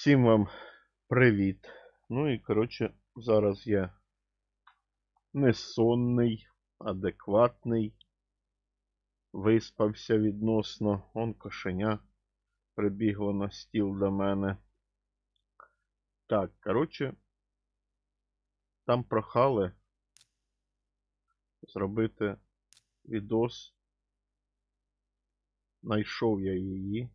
Всім вам привіт. Ну і коротше, зараз я не сонний, адекватний, виспався відносно. Он кошеня прибігло на стіл до мене. Так, коротше, там прохали зробити відос. Найшов я її.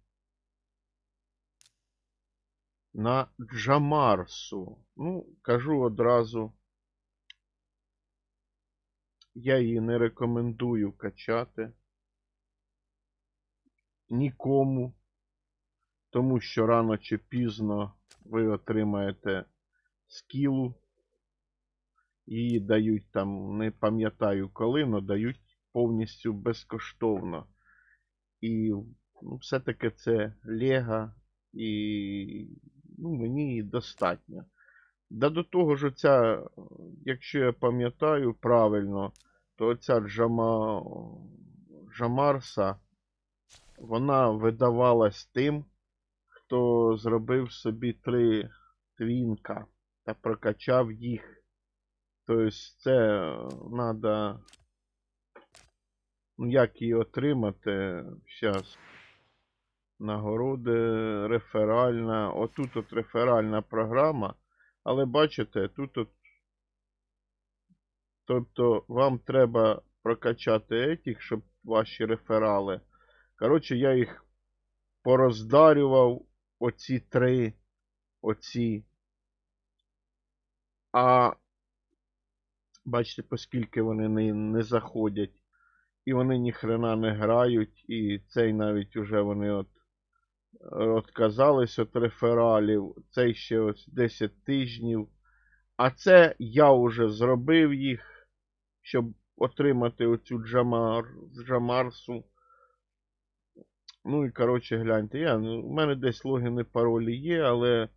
На Джамарсу. Ну, кажу одразу. Я її не рекомендую качати. Нікому. Тому що рано чи пізно ви отримаєте скілу. Її дають там, не пам'ятаю коли, але дають повністю безкоштовно. І ну, все-таки це Лего і ну, мені достатньо. Да до того ж, оця, якщо я пам'ятаю правильно, то ця Джама... Джамарса, вона видавалась тим, хто зробив собі три твінка та прокачав їх. Тобто це треба. Ну, як її отримати? Зараз нагороди, реферальна. Отут от реферальна програма. Але бачите, тут от. Тобто вам треба прокачати етіх, щоб ваші реферали. Коротше, я їх пороздарював. Оці три. Оці. А бачите, оскільки вони не, не заходять. І вони ніхрена не грають. І цей навіть уже вони от отказались від рефералів. Цей ще ось 10 тижнів. А це я вже зробив їх, щоб отримати оцю джамар, джамарсу. Ну і коротше, гляньте, я, ну, у мене десь логіни паролі є, але,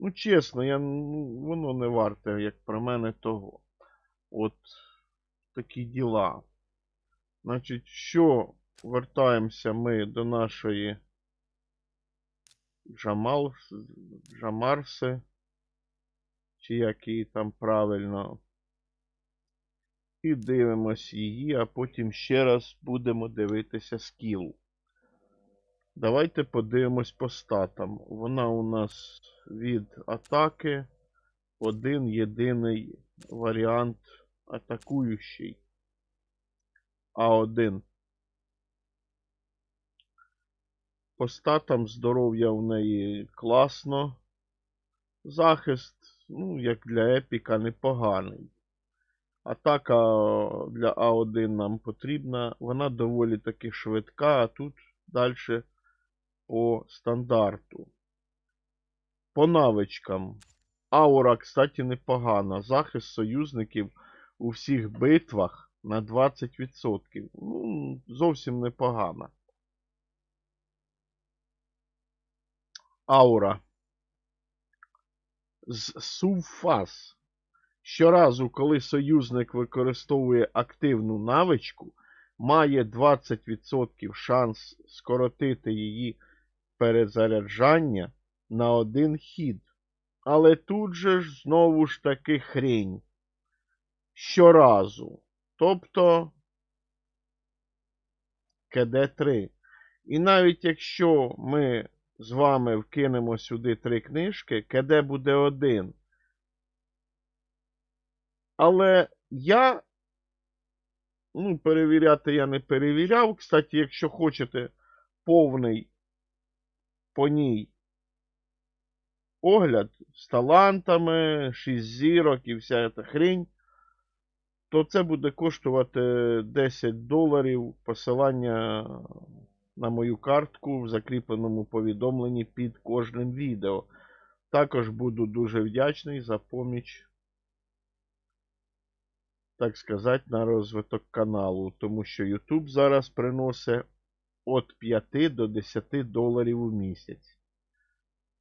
ну, чесно, я, ну, воно не варте, як про мене, того. От такі діла. Значить, що вертаємося ми до нашої Джамал, Джамарси, чи як її там правильно. І дивимось її, а потім ще раз будемо дивитися скіл. Давайте подивимось по статам. Вона у нас від атаки один єдиний варіант атакуючий. А1. По статам здоров'я в неї класно. Захист, ну, як для епіка, непоганий. Атака для А1 нам потрібна. Вона доволі таки швидка, а тут далі по стандарту. По навичкам. Аура, кстати, непогана. Захист союзників у всіх битвах на 20%. Ну, зовсім непогана. Аура. З Сувфас. Щоразу, коли союзник використовує активну навичку, має 20% шанс скоротити її перезаряджання на один хід. Але тут же ж знову ж таки хрень. Щоразу. Тобто КД3. І навіть якщо ми з вами вкинемо сюди три книжки, КД буде один. Але я, ну, перевіряти я не перевіряв. Кстати, якщо хочете повний по ній огляд з талантами, 6 зірок і вся ця хрень, то це буде коштувати 10 доларів посилання на мою картку в закріпленому повідомленні під кожним відео. Також буду дуже вдячний за поміч, так сказати, на розвиток каналу, тому що YouTube зараз приносить від 5 до 10 доларів у місяць.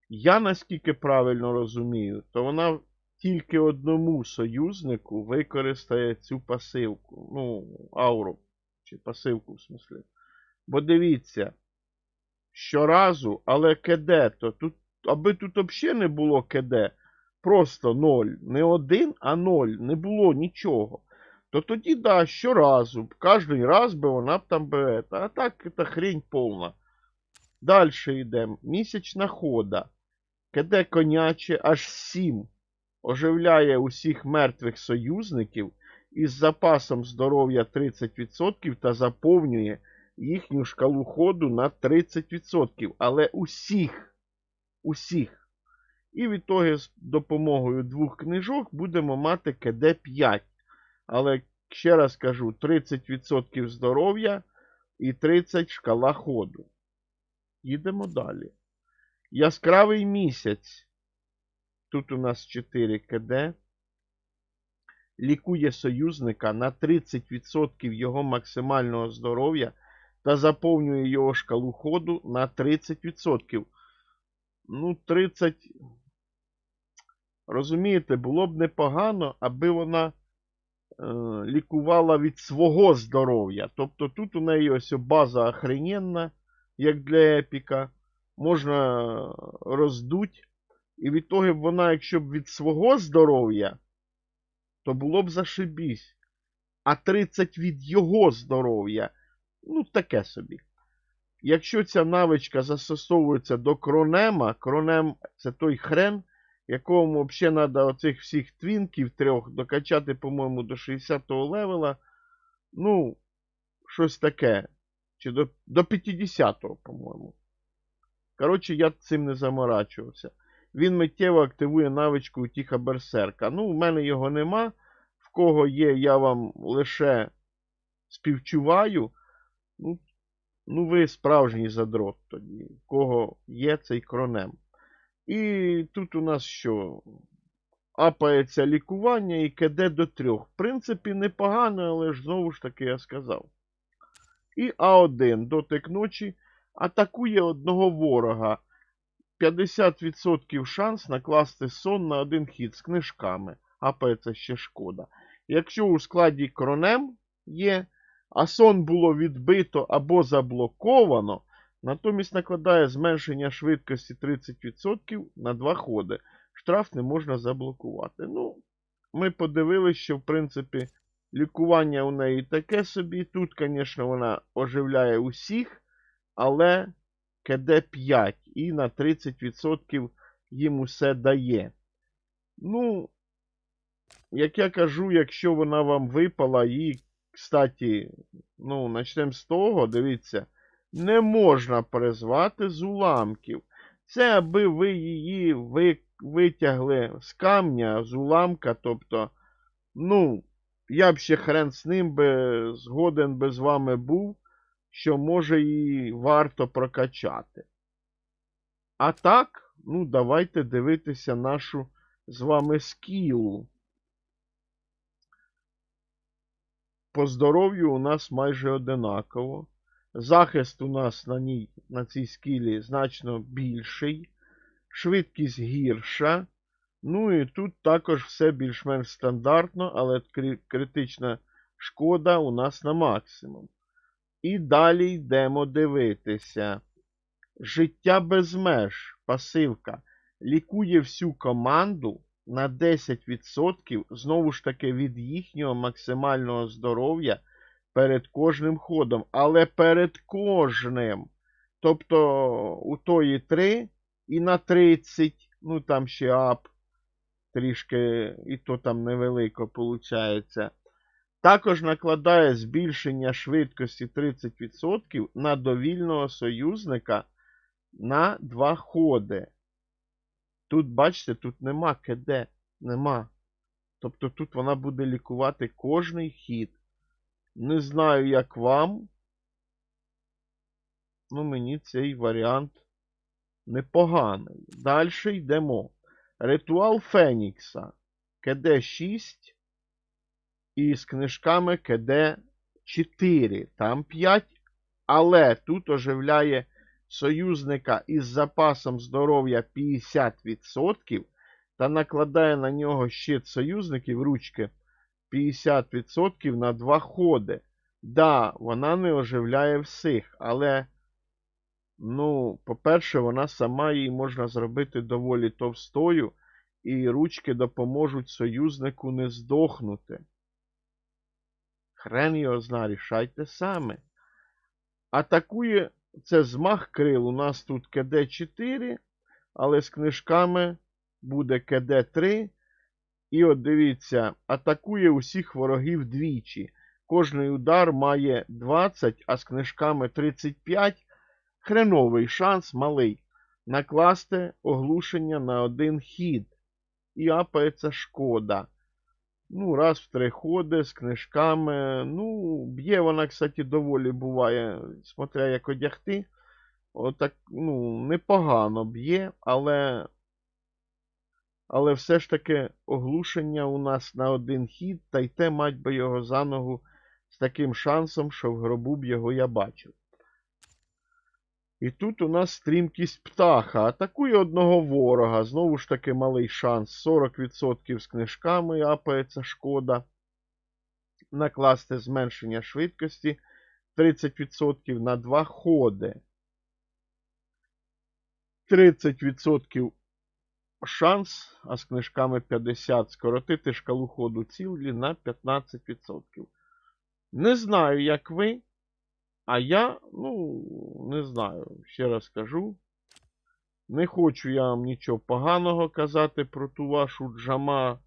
Я наскільки правильно розумію, то вона тільки одному союзнику використає цю пасивку. Ну, ауру. Чи пасивку, в смислі. Бо дивіться, щоразу, але КД, то тут аби тут взагалі не було КД, просто 0, не 1, а 0, не було нічого. То тоді, да, щоразу, кожен раз би вона б там би, а так це хрень повна. Дальше йдемо. Місячна хода. КД коняче аж 7. Оживляє усіх мертвих союзників із запасом здоров'я 30% та заповнює їхню шкалу ходу на 30%. Але усіх. Усіх. І відтоді з допомогою двох книжок будемо мати КД 5. Але ще раз кажу, 30% здоров'я і 30 шкала ходу. Їдемо далі. Яскравий місяць. Тут у нас 4 КД. Лікує союзника на 30% його максимального здоров'я та заповнює його шкалу ходу на 30%. Ну, 30. Розумієте, було б непогано, аби вона е, лікувала від свого здоров'я. Тобто тут у неї ось база охрененна, як для епіка. Можна роздуть. І від того вона, якщо б від свого здоров'я, то було б зашибісь. А 30 від його здоров'я, ну таке собі. Якщо ця навичка застосовується до кронема, кронем це той хрен, якому взагалі треба оцих всіх твінків трьох докачати, по-моєму, до 60-го левела. Ну, щось таке. Чи до, до 50-го, по-моєму. Коротше, я цим не заморачувався. Він миттєво активує навичку утіха берсерка. Ну, в мене його нема. В кого є, я вам лише співчуваю. Ну, ну ви справжній задрот тоді. В кого є цей кронем. І тут у нас що? Апається лікування і КД до трьох. В принципі, непогано, але ж знову ж таки я сказав. І А1 дотик ночі атакує одного ворога. 50% шанс накласти сон на один хід з книжками. Апається ще шкода. Якщо у складі кронем є, а сон було відбито або заблоковано, натомість накладає зменшення швидкості 30% на 2 ходи. Штраф не можна заблокувати. Ну, ми подивилися, що в принципі лікування у неї таке собі. Тут, звісно, вона оживляє усіх, але КД 5 і на 30% їм усе дає. Ну, як я кажу, якщо вона вам випала, і, кстати, ну, почнемо з того, дивіться, не можна призвати з уламків. Це аби ви її ви, витягли з камня, з уламка, тобто, ну, я б ще хрен з ним би згоден би з вами був, що може її варто прокачати. А так, ну, давайте дивитися нашу з вами скілу. По здоров'ю у нас майже одинаково. Захист у нас на ній, на цій скілі значно більший. Швидкість гірша. Ну і тут також все більш-менш стандартно, але критична шкода у нас на максимум. І далі йдемо дивитися. Життя без меж, пасивка, лікує всю команду на 10% знову ж таки від їхнього максимального здоров'я перед кожним ходом. Але перед кожним. Тобто у тої 3 і на 30, ну там ще ап, трішки, і то там невелико виходить. Також накладає збільшення швидкості 30% на довільного союзника на 2 ходи. Тут, бачите, тут нема КД. Нема. Тобто тут вона буде лікувати кожний хід. Не знаю, як вам. Ну, мені цей варіант непоганий. Далі йдемо. Ритуал Фенікса. КД 6. І з книжками КД 4. Там 5. Але тут оживляє союзника із запасом здоров'я 50% та накладає на нього щит союзників ручки 50% на 2 ходи. Да, вона не оживляє всіх, але Ну, по-перше, вона сама її можна зробити доволі товстою, і ручки допоможуть союзнику не здохнути. Хрен його зна, рішайте саме. Атакує це змах крил. У нас тут КД-4, але з книжками буде КД-3. І от дивіться, атакує усіх ворогів двічі. Кожний удар має 20, а з книжками 35. Хреновий шанс малий. Накласти оглушення на один хід. І апається шкода. Ну, раз в три ходи з книжками. Ну, б'є вона, кстати, доволі буває, смотря як одягти. Отак, ну, непогано б'є, але. Але все ж таки оглушення у нас на один хід, та й те мать би його за ногу з таким шансом, що в гробу б його я бачив. І тут у нас стрімкість птаха. Атакує одного ворога. Знову ж таки малий шанс. 40% з книжками апається шкода. Накласти зменшення швидкості 30% на 2 ходи. 30% шанс, а з книжками 50 скоротити шкалу ходу цілі на 15%. Не знаю, як ви. А я, ну, не знаю, ще раз кажу. Не хочу я вам нічого поганого казати про ту вашу Джамасу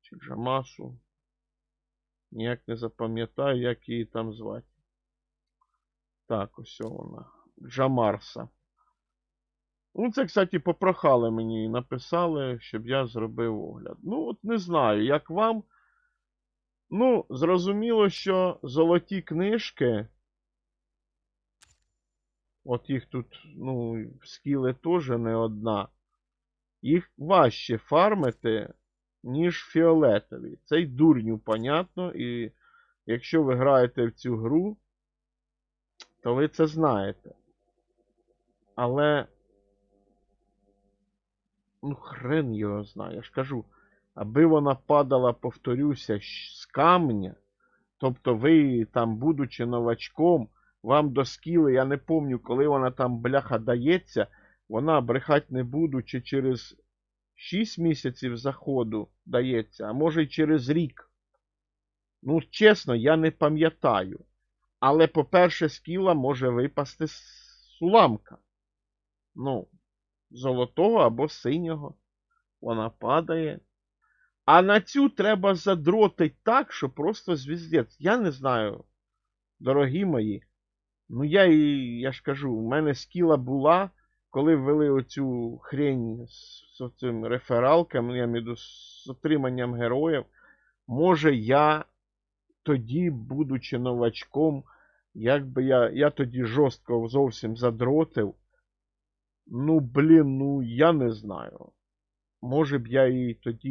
чи Джамасу. Ніяк не запам'ятаю, як її там звати. Так, ось вона. Джамарса. Ну, це, кстати, попрохали мені і написали, щоб я зробив огляд. Ну, от не знаю, як вам. Ну, зрозуміло, що золоті книжки. От їх тут, ну, скіли теж не одна. Їх важче фармити, ніж фіолетові. Це й дурню, понятно. І якщо ви граєте в цю гру, то ви це знаєте. Але. Ну, хрен його знає. Я ж кажу аби вона падала, повторюся, з камня. Тобто ви, там, будучи новачком, вам до скіли, я не пам'ятаю, коли вона там бляха дається, вона брехать не буду, чи через 6 місяців заходу дається, а може й через рік. Ну, чесно, я не пам'ятаю. Але, по-перше, скіла може випасти з уламка. Ну, золотого або синього. Вона падає. А на цю треба задротить так, що просто звіздець. Я не знаю, дорогі мої. Ну, я і я ж кажу, у мене скіла була, коли ввели оцю хрень з, з цим рефералком, я маю з отриманням героїв. Може, я тоді, будучи новачком, якби я я тоді жорстко зовсім задротив. Ну, блін, ну я не знаю. Може б я і тоді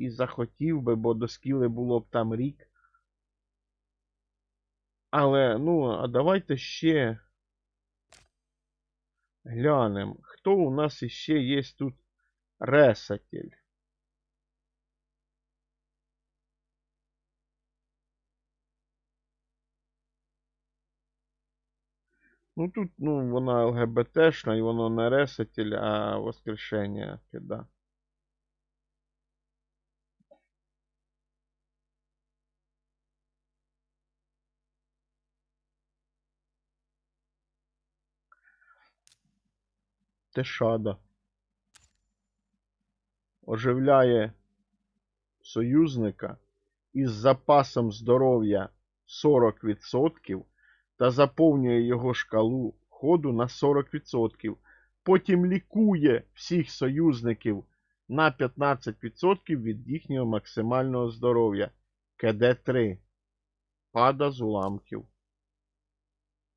і захотів би, бо до скіли було б там рік. Але, ну, а давайте ще глянемо, хто у нас іще є тут ресатель. Ну тут, ну, вона ЛГБТшна і воно не ресатель, а воскрешення кида. Тешада. Оживляє союзника із запасом здоров'я 40% та заповнює його шкалу ходу на 40%. Потім лікує всіх союзників на 15% від їхнього максимального здоров'я. КД3. Пада з уламків.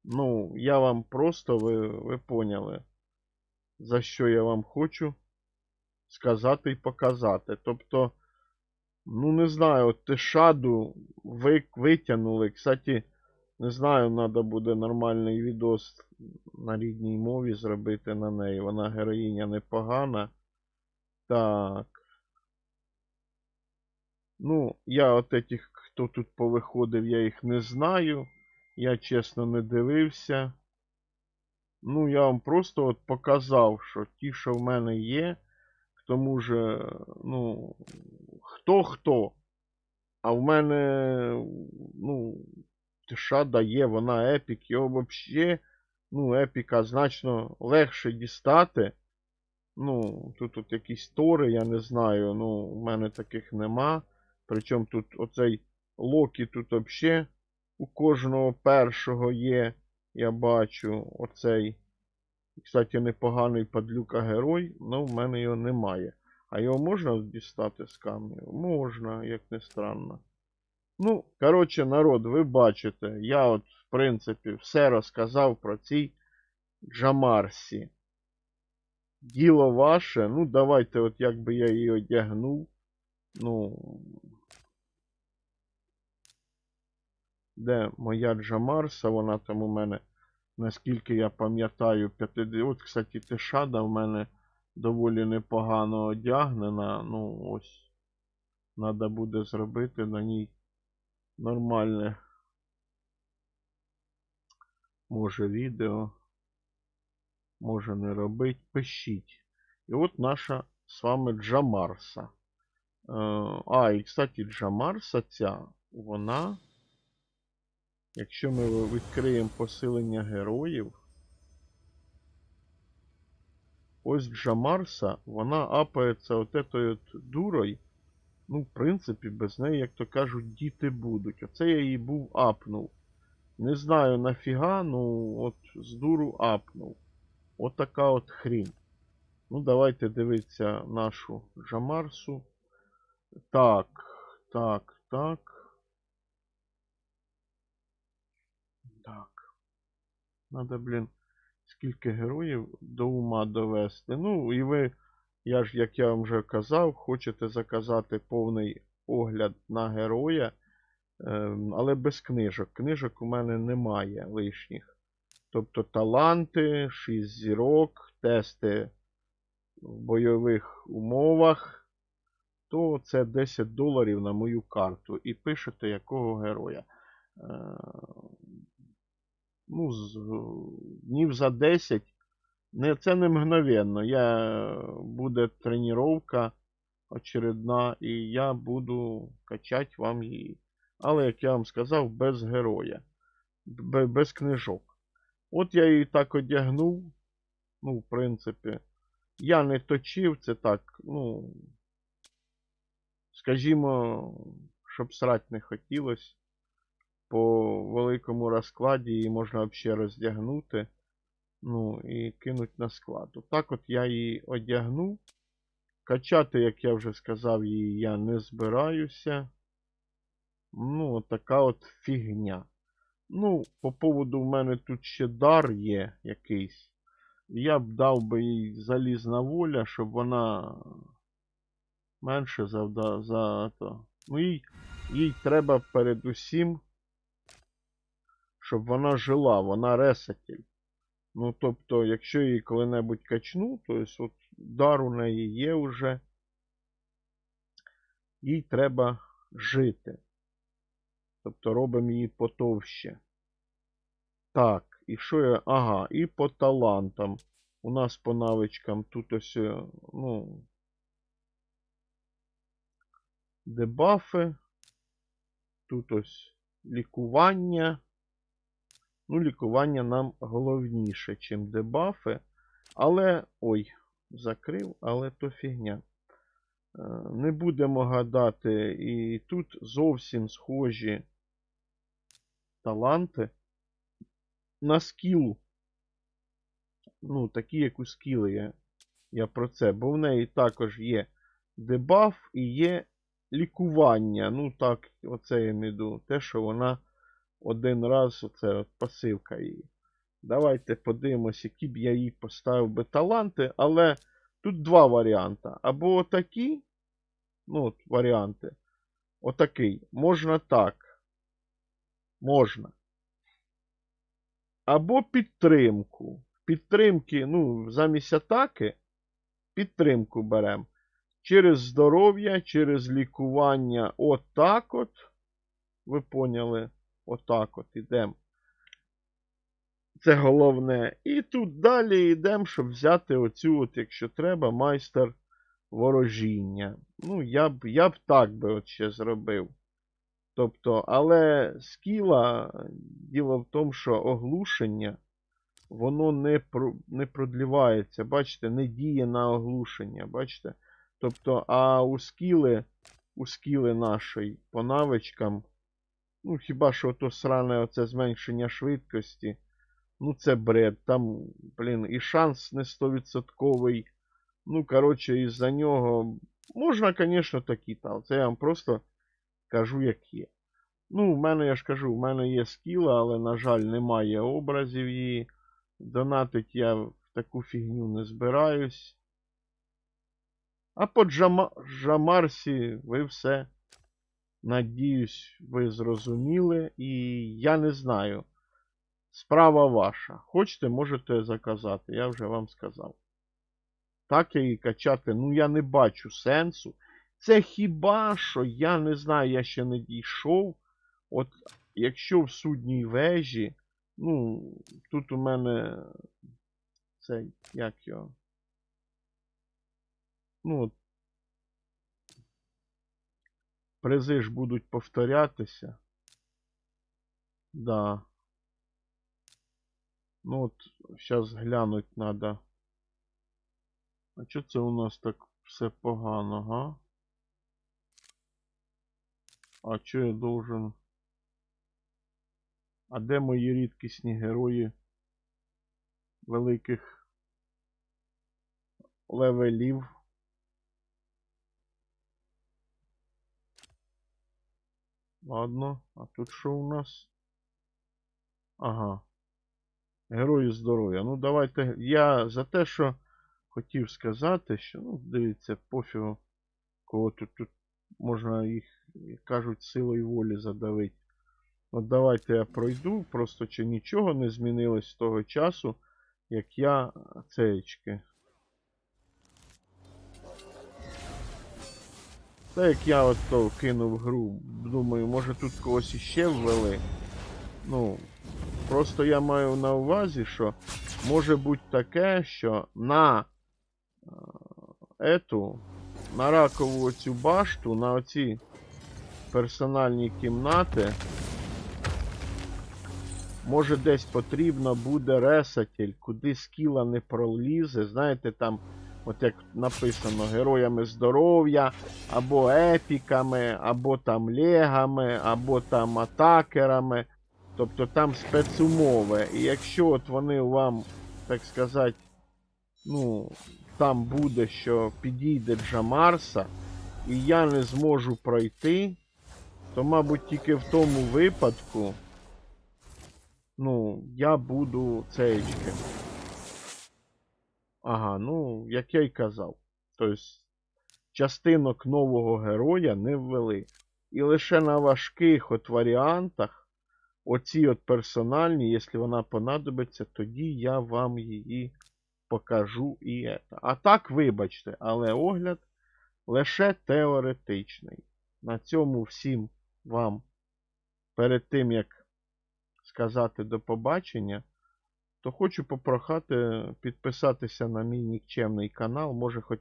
Ну, я вам просто ви, ви поняли за що я вам хочу сказати і показати. Тобто, ну, не знаю, Тешаду ви, витягнули. Кстати, не знаю, треба буде нормальний відос на рідній мові зробити на неї. Вона героїня непогана. Так. Ну, я от этих, хто тут повиходив, я їх не знаю. Я чесно не дивився. Ну, я вам просто от показав, що ті, що в мене є, к тому же, ну, хто хто. А в мене, ну, Тиша дає, вона епік, його взагалі, ну, епіка значно легше дістати. Ну, тут тут якісь тори, я не знаю, ну, у мене таких нема. Причому тут оцей Локі тут взагалі у кожного першого є, я бачу, оцей. Кстати, непоганий падлюка герой, але в мене його немає. А його можна дістати з камнів? Можна, як не странно. Ну, коротше, народ, ви бачите, я от, в принципі, все розказав про цій Джамарсі. Діло ваше, ну, давайте, от як би я її одягнув. Ну. Де моя Джамарса, вона там у мене, наскільки я пам'ятаю, 50. От, кстати, Тишада в мене доволі непогано одягнена. Ну, ось. Надо буде зробити на ній нормальне. Може відео. Може не робить. Пишіть. І от наша з вами Джамарса. Е, А, і кстати, Джамарса ця, вона. Якщо ми відкриємо посилення героїв. Ось Джамарса, вона апається от дурою. Ну, в принципі, без неї, як то кажуть, діти будуть. Оце я її був апнув. Не знаю нафіга, ну от з дуру апнув. От от хрінь. Ну, давайте дивитися нашу Джамарсу. Так, так. Так. Надо, блін, скільки героїв до ума довести. Ну, і ви, я ж, як я вам вже казав, хочете заказати повний огляд на героя, ем, але без книжок. Книжок у мене немає лишніх. Тобто таланти, 6 зірок, тести в бойових умовах, то це 10 доларів на мою карту. І пишете якого героя. Ну, з, днів за 10. Не, це не мгновенно. Я, буде тренування очередна, і я буду качати вам її. Але, як я вам сказав, без героя, без книжок. От я її так одягнув. Ну, в принципі, я не точив це так, ну, скажімо, щоб срать не хотілося. По великому розкладі її можна взагалі роздягнути. Ну, і кинуть на склад. Отак от я її одягнув. Качати, як я вже сказав, її я не збираюся. Ну, така от фігня. Ну, по поводу в мене тут ще дар є якийсь. Я б дав би їй залізна воля, щоб вона менше завда за то. Ну, їй, їй треба передусім, щоб вона жила, вона ресатель. Ну, тобто, якщо її коли-небудь качну, то есть от дар у неї є вже. Їй треба жити. Тобто робимо її потовще. Так, і що я. Ага, і по талантам. У нас по навичкам тут ось, е, ну. Дебафи. Тут ось лікування. Ну, лікування нам головніше, чим дебафи. Але. Ой, закрив, але то фігня. Е, Не будемо гадати. І тут зовсім схожі таланти на скіл. Ну, такі, як у скіли я, я про це. Бо в неї також є дебаф і є лікування. Ну, так, оце я міду. Те, що вона один раз, оце пасивка її. Давайте подивимось, які б я їй поставив би таланти, але тут два варіанти. Або отакі, ну, от варіанти. Отакий. Можна так. Можна. Або підтримку. Підтримки, ну, замість атаки, підтримку беремо. Через здоров'я, через лікування. Отак от. Ви поняли? Отак от ідемо. Це головне. І тут далі йдемо, щоб взяти оцю, от, якщо треба, майстер ворожіння. Ну, я б, я б так би от ще зробив. Тобто, але скіла, діло в тому, що оглушення, воно не, про, не продлівається, бачите, не діє на оглушення, бачите? Тобто, а у скіли, у скіли нашої по навичкам, ну, хіба що то сране оце зменшення швидкості, ну це бред. Там, блін, і шанс не 100%. Ну, коротше, із-за нього можна, звісно, такі там. Це я вам просто кажу, як є. Ну, в мене, я ж кажу, в мене є скіла, але, на жаль, немає образів її. Донатить я в таку фігню не збираюсь. А по Джама... Джамарсі ви все, надіюсь, ви зрозуміли. І я не знаю. Справа ваша. Хочете, можете заказати, я вже вам сказав. Так я її качати, ну я не бачу сенсу. Це хіба що, я не знаю, я ще не дійшов. От якщо в судній вежі, ну, тут у мене цей, як його. Ну, от, призи ж будуть повторятися. Да. Ну от, зараз глянуть треба. А чого це у нас так все погано, га? А що я должен? А де мої рідкісні герої великих левелів? Ладно, а тут що у нас? Ага. Герої здоров'я. Ну, давайте. Я за те, що хотів сказати, що, ну, дивіться, пофігу, кого тут, тут можна їх, як кажуть, силою волі задавити. От давайте я пройду, просто чи нічого не змінилось з того часу, як я цеєчки. Та як я от то кинув гру, думаю, може тут когось іще ввели. Ну, просто я маю на увазі, що може бути таке, що на е, ету, на ракову оцю башту, на оці персональні кімнати, може десь потрібно буде ресатель, куди скіла не пролізе. Знаєте, там, от як написано, героями здоров'я, або епіками, або там легами, або там атакерами. Тобто там спецумови. І якщо от вони вам, так сказати, ну, там буде, що підійде Джамарса, і я не зможу пройти, то, мабуть, тільки в тому випадку, ну, я буду цеєчки. Ага, ну, як я й казав. Тобто, частинок нового героя не ввели. І лише на важких от варіантах, оці от персональні, якщо вона понадобиться, тоді я вам її покажу і это. А так, вибачте, але огляд лише теоретичний. На цьому всім вам перед тим, як сказати до побачення, то хочу попрохати підписатися на мій нікчемний канал. Може, хоч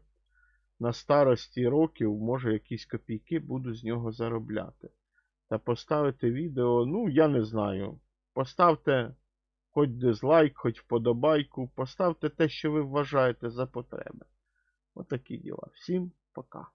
на старості років, може, якісь копійки буду з нього заробляти. Та поставити відео, ну, я не знаю. Поставте хоч дизлайк, хоч вподобайку. Поставте те, що ви вважаєте за потреби. Отакі діла. Всім пока.